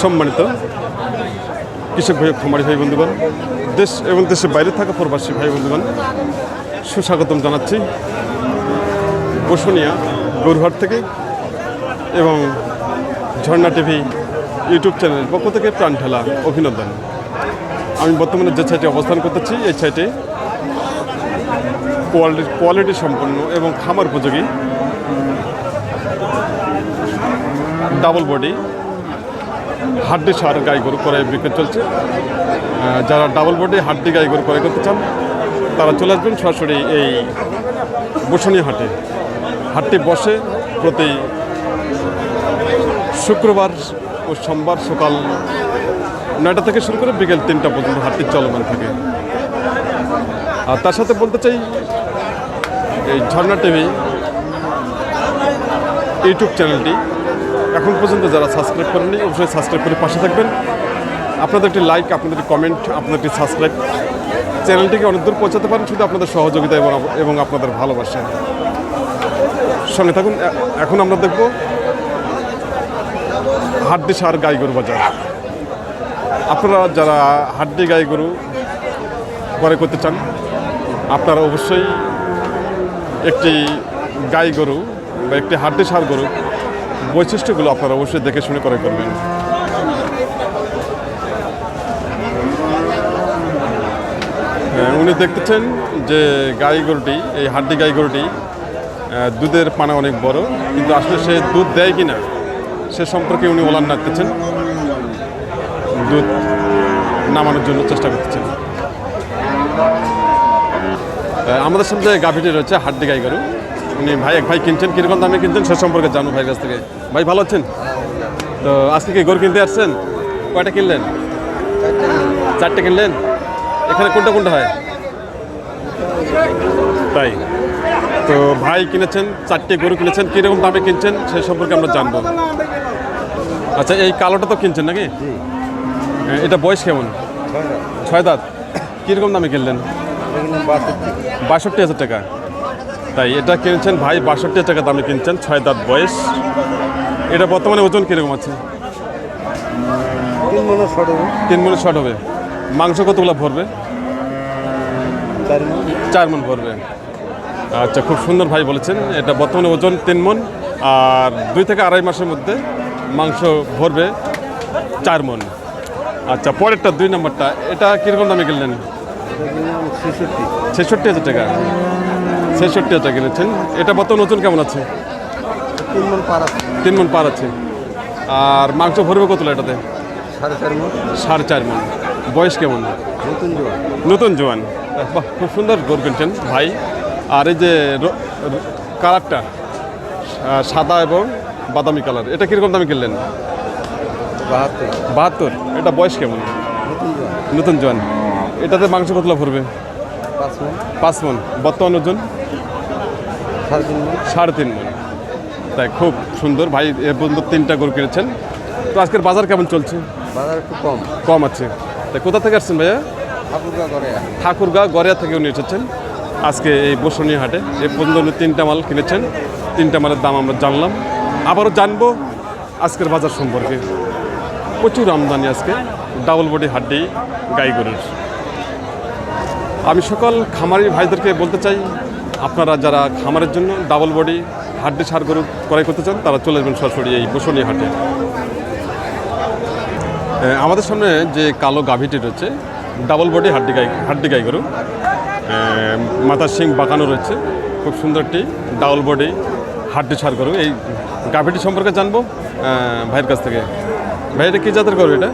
সম্মানিত কৃষক ভাই, খামারি ভাই, বন্ধুগণ, দেশ এবং দেশের বাইরে থাকা প্রবাসী ভাই, বন্ধুগণ, সুস্বাগতম জানাচ্ছি বসুনিয়া গৌরহাট থেকে এবং ঝর্ণা টিভি ইউটিউব চ্যানেলের পক্ষ থেকে প্রাণ ঢালা অভিনন্দন। আমি বর্তমানে যে সাইটে অবস্থান করতেছি, এই সাইটে কোয়ালিটি কোয়ালিটি সম্পন্ন এবং খামার উপযোগী ডাবল বডি, হাড্ডি সার গাই গরু করে বিক্রি চলছে। যারা ডাবল বডি, হাড্ডি গাই গরু করে করতে চান, তারা চলে আসবেন সরাসরি এই বসুনি হাটে। হাটটি বসে প্রতি শুক্রবার ও সোমবার সকাল নয়টা থেকে শুরু করে বিকেল তিনটা পর্যন্ত হাটটি চলমান থাকে। আর তার সাথে বলতে চাই, এই ঝর্ণা টিভি, ইউটিউব চ্যানেলটি এখন পর্যন্ত যারা সাবস্ক্রাইব করেননি, অবশ্যই সাবস্ক্রাইব করে পাশে থাকবেন। আপনাদের একটি লাইক আপনাদের একটি কমেন্ট আপনাদের একটি সাবস্ক্রাইব চ্যানেলটিকে অনেক দূর পৌঁছাতে পারেন শুধু আপনাদের সহযোগিতা এবং এবং আপনাদের ভালোবাসা। সঙ্গে থাকুন এখন আমরা দেখব হাড্ডি সার গাই গরু বাজার। আপনারা যারা হাড্ডি গাই গরু করে করতে চান, আপনারা অবশ্যই একটি গাই গরু বা একটি হাড্ডি সার গরু বৈশিষ্ট্যগুলো আপনারা অবশ্যই দেখে শুনে করে করবেন। হ্যাঁ, উনি দেখতেছেন যে গাই গরুটি এই হাড্ডি গাই গরুটি দুধের পানা অনেক বড় কিন্তু আসলে সে দুধ দেয় কি না সে সম্পর্কে উনি ওলান নাড়তেছেন। দুধ নামানোর জন্য চেষ্টা করতেছেন। আমাদের সামনে গাভিটি রয়েছে হাড্ডি গাই গরু। উনি ভাই এক ভাই কিনছেন কীরকম দামে কিনছেন সে সম্পর্কে জানো ভাইয়ের কাছ থেকে। ভাই ভালো আছেন? তো আজকে কি গরু কিনতে আসছেন? কয়টা কিনলেন? চারটে কিনলেন? এখানে কোনটা কোনটা হয়? তাই। তো ভাই কিনেছেন চারটে গরু কিনেছেন কীরকম দামে কিনছেন সে সম্পর্কে আমরা জানব। আচ্ছা এই কালোটা তো কিনছেন নাকি? হ্যাঁ, এটা বয়স কেমন? ছয় দাঁত। কীরকম দামে কিনলেন? বাষট্টি হাজার টাকা। তাই এটা কিনেছেন ভাই বাষট্টি টাকা দামে কিনছেন ছয় দাঁত বয়স। এটা বর্তমানে ওজন কীরকম আছে? তিন মনে ছোট তিন মনে শর্ট হবে। মাংস কতগুলো ভরবে? চার মন। চার মন ভরবে। আচ্ছা খুব সুন্দর ভাই বলেছেন। এটা বর্তমানে ওজন তিন মন আর দুই থেকে আড়াই মাসের মধ্যে মাংস ভরবে চার মন। আচ্ছা পরেরটা দুই নম্বরটা এটা কীরকম দামে কিনলেন? ছেষট্টি। ছেষট্টি হাজার টাকা। ছেষট্টি হাজার কিনেছেন এটা বর্তমান ওজন কেমন আছে? তিন মন পার আছে। তিন মন পার আছে। আর মাংস ভরবে কতটা এটাতে? সাড়ে চার মন। সাড়ে চার মন। বয়স কেমন? নতুন জোয়া নতুন জোয়ান। বাহ খুব সুন্দর গরু কিনছেন ভাই। আর এই যে কালারটা সাদা এবং বাদামি কালার এটা কীরকম দামে কিনলেন? বাহাত্তর। বাহাত্তর। এটা বয়স কেমন? নতুন জোয়ান। এটাতে মাংস কতলা ভরবে? পাঁচ মন। বর্তমান ওজন? সাড়ে তিন মন। তাই খুব সুন্দর। ভাই এর পর্যন্ত তিনটা গরু কিনেছেন। তো আজকের বাজার কেমন চলছে? বাজার একটু কম। কম আছে। তাই কোথা থেকে আসছেন ভাইয়া? ঠাকুরগা করে ঠাকুরগাঁ গড়িয়া থেকে উনি এসেছেন। আজকে এই বসুনি হাটে এ পর্যন্ত উনি তিনটা মাল কিনেছেন। তিনটা মালের দাম আমরা জানলাম। আবারও জানব আজকের বাজার সম্পর্কে। প্রচুর আমদানি আজকে। ডাবল বডি হাড্ডি গাই গরুর। আমি সকল খামারি ভাইদেরকে বলতে চাই আপনারা যারা খামারের জন্য ডাবল বডি হাড্ডি সার গরু ক্রয় করতে চান তারা চলে আসবেন সরাসরি এই বসুনি হাটে। আমাদের সামনে যে কালো গাভীটি রয়েছে ডাবল বডি হাড্ডি গাই হাড্ডি গাই গরু। মাথার শিং বাঁকানো রয়েছে খুব সুন্দর একটি ডাবল বডি হাড্ডি সার গরু। এই গাভীটি সম্পর্কে জানব ভাইয়ের কাছ থেকে। ভাই এটা কী জাতের গরু এটা?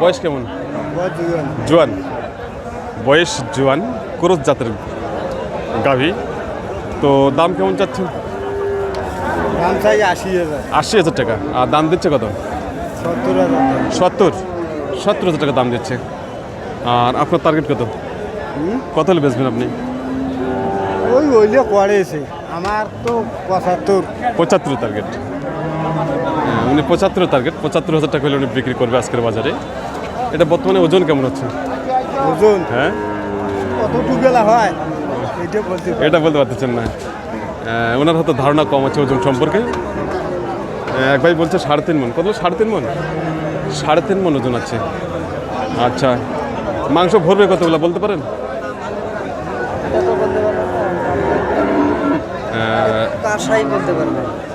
বয়স কেমন? জোয়ান। বয়স জোয়ান ক্রোস জাতের গাভী। তো দাম কেমন চাচ্ছেন? দাম চাই আশি হাজার। আশি হাজার টাকা। আর দাম দিচ্ছে কত? সত্তর সত্তর? সত্তর হাজার টাকা দাম দিচ্ছে। আর আপনার টার্গেট কত? কত হলে বেচবেন আপনি? ওই ওইলে করেছে আমার তো পঁচাত্তর। পঁচাত্তর টার্গেট উনি পঁচাত্তর টার্গেট পঁচাত্তর হাজার টাকা হলে উনি বিক্রি করবে আজকের বাজারে। এটা বর্তমানে ওজন কেমন হচ্ছে? ওজন? হ্যাঁ? কতটুকু হয়? এইটা বলতে এটা বলতে পারতেছেন না। ওনার হয়তো ধারণা কম আছে ওজন সম্পর্কে। এক ভাই বলছে সাড়ে তিন মন। কত? সাড়ে তিন মন? সাড়ে তিন মন ওজন আছে। আচ্ছা। মাংস ভরবে কতগুলো বলতে পারেন?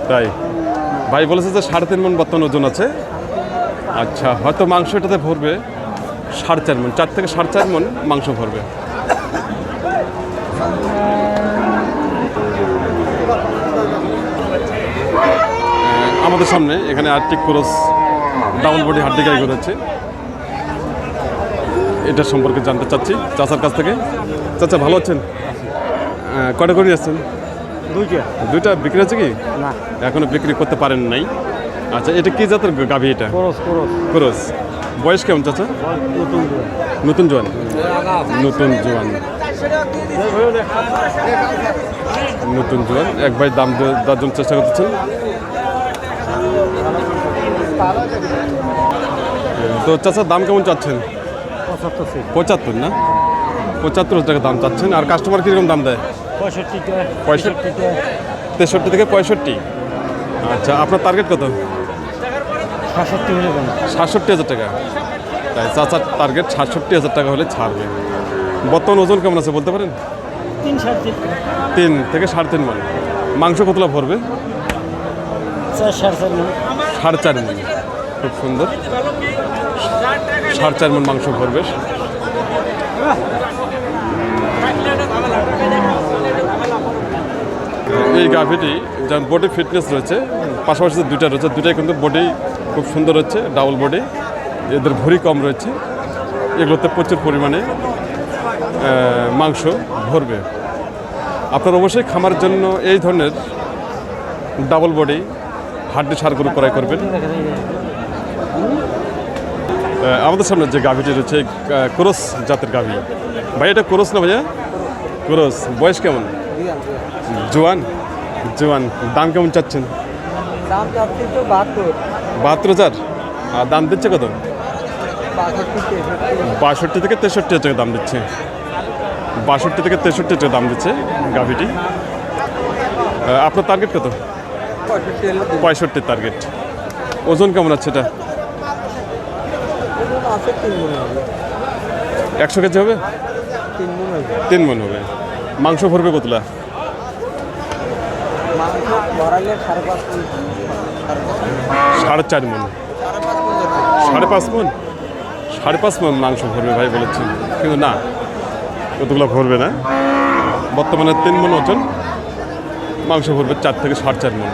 তাই। ভাই বলেছে যে সাড়ে তিন মন বর্তমান ওজন আছে। আচ্ছা হয়তো মাংস এটাতে ভরবে সাড়ে চার মন চার থেকে সাড়ে চার মন মাংস ভরবে। আমাদের সামনে এখানে আর্টিক ক্রস ডাবল বডি হাড্ডি গাই ঘুরেছে এটা সম্পর্কে জানতে চাচ্ছি চাচার কাছ থেকে। চাচা ভালো আছেন? কটা করে আসছেন? দুইটা। দুইটা বিক্রি আছে কি? না। এখনও বিক্রি করতে পারেন নাই। আচ্ছা এটা কি জাতের গাভি এটা? ক্রস বয়স কেমন চাচা? নতুন জোয়ান। নতুন জোয়ান? নতুন জোয়ান। এক ভাই দাম জন্য চেষ্টা করতেছেন। তো চাচা দাম কেমন চাচ্ছেন? পঁচাত্তর না? পঁচাত্তর টাকা দাম চাচ্ছেন। আর কাস্টমার কীরকম দাম দেয়? পঁয়ষট্টিটা পঁয়ষট্টি তেষট্টি থেকে পঁয়ষট্টি। আচ্ছা আপনার টার্গেট কত? সাতষট্টি হলে সাতষট্টি হাজার টাকা। তাই চাচার টার্গেট সাতষট্টি হাজার টাকা হলে ছাড়বে। বর্তমান ওজন কেমন আছে বলতে পারেন? তিন সাড়ে তিন। তিন থেকে সাড়ে তিন মন। মাংস কতলা ভরবে সাড়ে চার মন। খুব সুন্দর। সাড়ে চার মন মাংস ভরবে। এই গাভিটি যার বডি ফিটনেস রয়েছে পাশাপাশি দুইটা রয়েছে। দুটাই কিন্তু বডি খুব সুন্দর হচ্ছে ডাবল বডি এদের ভুঁড়ি কম রয়েছে এগুলোতে প্রচুর পরিমাণে মাংস ভরবে। আপনার অবশ্যই খামার জন্য এই ধরনের ডাবল বডি হাড্ডি সারগুলো ক্রয় করবেন। আমাদের সামনে যে গাভিটি রয়েছে আহ, জাতের গাভি। ভাই এটা ক্রস না ভাইয়া? ক্রস। বয়স কেমন? জোয়ান? জোয়ান। দাম কেমন চাচ্ছেন? দাম চাচ্ছি তো বাহাত্তর। বাহাত্তর হাজার। আর দাম দিচ্ছে কত? বাষট্টি থেকে তেষট্টি হাজার দাম দিচ্ছে। বাষট্টি থেকে তেষট্টি হাজার দাম দিচ্ছে গাভিটি। আপনার টার্গেট কত? পঁয়ষট্টি হলে পঁয়ষট্টি টার্গেট ওজন কেমন আছে এটা? একশো কেজি হবে? তিন মনে হবে। মাংস ভরবে কতলা? সাড়ে চার মন। সাড়ে পাঁচ মন? সাড়ে পাঁচ মন মাংস ভরবে ভাই বলেছেন। কিন্তু না কতগুলো ভরবে না? বর্তমানে তিন মন ওজন মাংস ভরবে চার থেকে সাড়ে চার মন।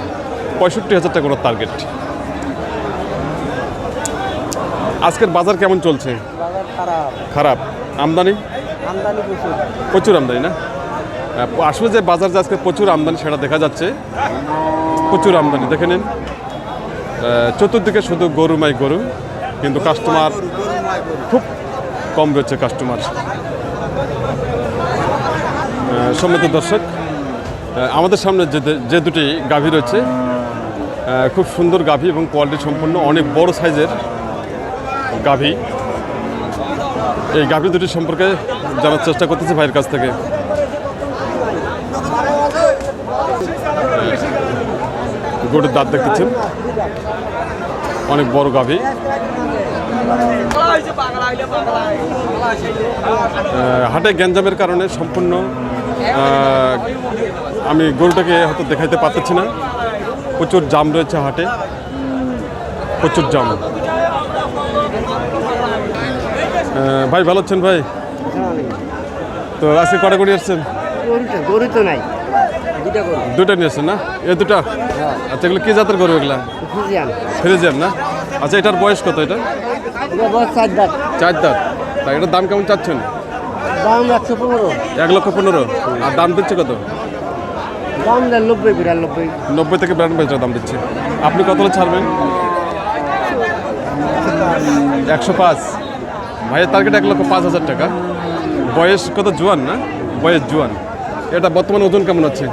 পঁয়ষট্টি হাজার টাকা কোনো টার্গেট আজকের বাজার কেমন চলছে? খারাপ। আমদানি? প্রচুর। আমদানি না? আসলে যে বাজার যে আজকে প্রচুর আমদানি সেটা দেখা যাচ্ছে। প্রচুর আমদানি। দেখে নিন। চতুর্দিকে শুধু গরু মাই গরু, কিন্তু কাস্টমার খুব কম রয়েছে কাস্টমার সম্মত দর্শক আমাদের সামনে যে যে দুটি গাভী রয়েছে খুব সুন্দর গাভী এবং কোয়ালিটি সম্পন্ন অনেক বড় সাইজের গাভী। এই গাভী দুটি সম্পর্কে জানার চেষ্টা করতেছি ভাইয়ের কাছ থেকে। গরুর দাঁত দেখতেছেন। অনেক বড় গাভী। হাটে গ্যাঞ্জামের কারণে সম্পূর্ণ আমি গরুটাকে হয়তো দেখাইতে পারতেছি না। প্রচুর জাম রয়েছে হাটে। প্রচুর জাম। ভাই ভালো আছেন ভাই? তো আজকে কটা করে আসছেন? গরু তো নাই। দুটা গরু। দুটা নিয়ে আসছেন না? এ দুটা আচ্ছা এগুলো কি জাতের গরু এগুলা? ফ্রিজিয়ান। না? আচ্ছা এটার বয়স কত এটা? চার দাঁত। চার দাঁত। তা এটার দাম কেমন চাচ্ছেন? দাম একশো পনেরো। এক লক্ষ পনেরো। আর দাম দিচ্ছে কত? দাম নব্বই বিরানব্বই। নব্বই থেকে বিরানব্বই হাজার দাম দিচ্ছে। আপনি কত ছাড়বেন? একশো পাঁচ। ভাইয়ের টার্গেট এক লক্ষ পাঁচ হাজার টাকা। বয়স কত? জোয়ান না? বয়স জোয়ান। এটা বর্তমান ওজন কেমন আছে?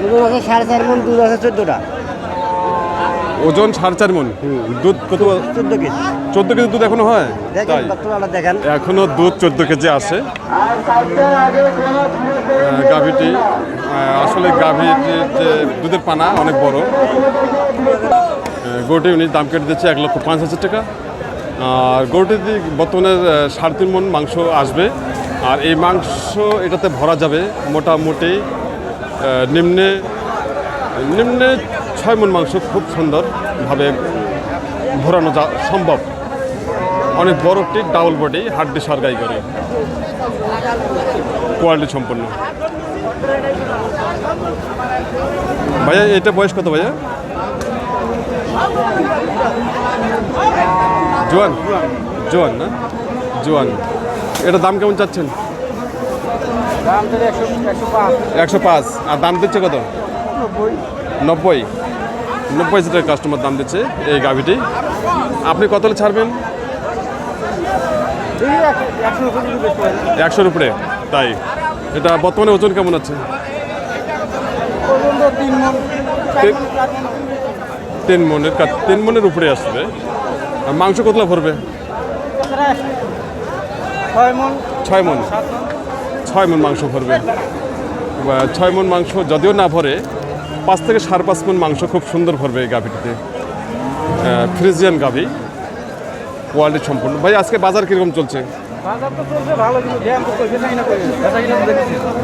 দুটো আছে সাড়ে চার মন দুধ আছে চোদ্দোটা। ওজন সাড়ে চার মন দুধ কত? চোদ্দ কেজি। চোদ্দ কেজি দুধ এখনও হয়? তাই। দেখেন। এখনও দুধ চোদ্দ কেজি আসে। গাভীটি আসলে গাভীর যে- দুধের পানা অনেক বড়। গরুটি উনি দাম কেটে দিচ্ছে এক লক্ষ পাঁচ হাজার টাকা। আর গরুটি বর্তমানে সাড়ে তিন মন মাংস আসবে। আর এই মাংস এটাতে ভরা যাবে মোটামুটি নিম্নে নিম্নে ছয় মন মাংস খুব সুন্দরভাবে ঘোরানো যা সম্ভব। অনেক বড় একটি ডাবল বডি হাড্ডি সরকারি করে। কোয়ালিটি সম্পন্ন। ভাইয়া এটা বয়স কত ভাইয়া? জোয়ান? জোয়ান না? জোয়ান। এটা দাম কেমন চাচ্ছেন? একশো পাঁচ। আর দাম দিচ্ছে কত? নব্বই। নব্বই হাজার টাকা কাস্টমার দাম দিচ্ছে এই গাভিটি। আপনি কত ছাড়বেন। একশোর উপরে। তাই। এটা বর্তমানে ওজন কেমন আছে? তিন মনের তিন মনের উপরে আসবে। আর মাংস কতলা ভরবে? ছয় মন। ছয় মন মাংস ভরবে। ছয় মন মাংস যদিও না ভরে পাঁচ থেকে সাড়ে পাঁচ মন মাংস খুব সুন্দর ভরবে এই গাভিটিতে। ফ্রিজিয়ান গাভি। কোয়ালিটি সম্পূর্ণ। ভাই আজকে বাজার কীরকম চলছে?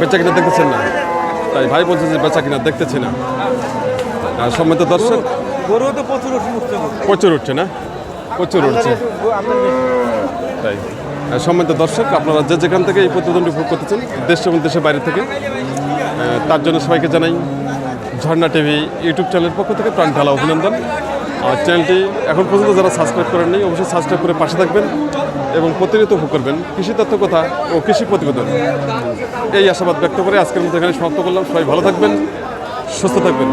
বেচা কিনা দেখতেছেন না? তাই ভাই বলছে যে বেচা কিনা দেখতেছি না। সম্মত দর্শক। গরু তো প্রচুর উঠছে প্রচুর উঠছে না? প্রচুর উঠছে। তাই। সম্মানিত দর্শক আপনারা যে যেখান থেকে এই প্রতিদ্বন্দ্বী উপভোগ করতেছেন দেশ এবং দেশের বাইরে থেকে তার জন্য সবাইকে জানাই ঝর্ণা টিভি ইউটিউব চ্যানেলের পক্ষ থেকে প্রাণ ঢালা অভিনন্দন। আর চ্যানেলটি এখন পর্যন্ত যারা সাবস্ক্রাইব করেননি অবশ্যই সাবস্ক্রাইব করে পাশে থাকবেন এবং প্রতিনিয়ত উপভোগ করবেন। কৃষি তথ্য কথা ও কৃষি প্রতিবেদন। এই আশাবাদ ব্যক্ত করে আজকের মধ্যে এখানে সমাপ্ত করলাম। সবাই ভালো থাকবেন, সুস্থ থাকবেন।